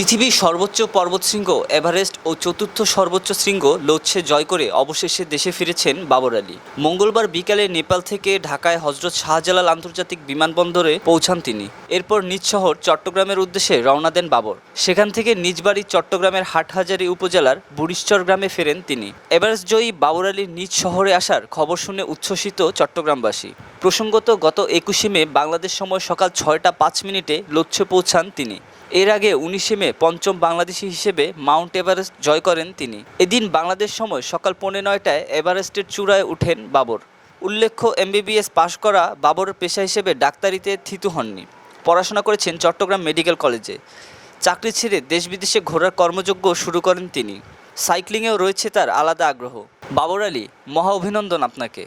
পৃথিবীর সর্বোচ্চ পর্বতশৃঙ্গ এভারেস্ট ও চতুর্থ সর্বোচ্চ শৃঙ্গ লোচ্ছে জয় করে অবশেষে দেশে ফিরেছেন বাবর আলী। মঙ্গলবার বিকালে নেপাল থেকে ঢাকায় হজরত শাহজালাল আন্তর্জাতিক বিমানবন্দরে পৌঁছান তিনি। এরপর নিজ শহর চট্টগ্রামের উদ্দেশ্যে রওনা দেন বাবর। সেখান থেকে নিজ বাড়ি চট্টগ্রামের হাটহাজারী উপজেলার বুড়িশ্বর গ্রামে ফেরেন তিনি। এভারেস্ট জয়ী বাবর আলীর নিজ শহরে আসার খবর শুনে উচ্ছ্বসিত চট্টগ্রামবাসী। প্রসঙ্গত গত একুশে মে বাংলাদেশ সময় সকাল ছয়টা পাঁচ মিনিটে লোচ্ছে পৌঁছান তিনি। এর আগে উনিশে মে পঞ্চম বাংলাদেশি হিসেবে মাউন্ট এভারেস্ট জয় করেন তিনি। এদিন বাংলাদেশ সময় সকাল পৌনে নয়টায় এভারেস্টের চূড়ায় উঠেন বাবর। উল্লেখ্য, এমবিবিএস পাশ করা বাবরের পেশা হিসেবে ডাক্তারিতে থিতু হননি। পড়াশোনা করেছেন চট্টগ্রাম মেডিকেল কলেজে। চাকরি ছেড়ে দেশ বিদেশে ঘোরার কর্মযজ্ঞ শুরু করেন তিনি। সাইক্লিংয়েও রয়েছে তার আলাদা আগ্রহ। বাবর আলী, মহা অভিনন্দন আপনাকে।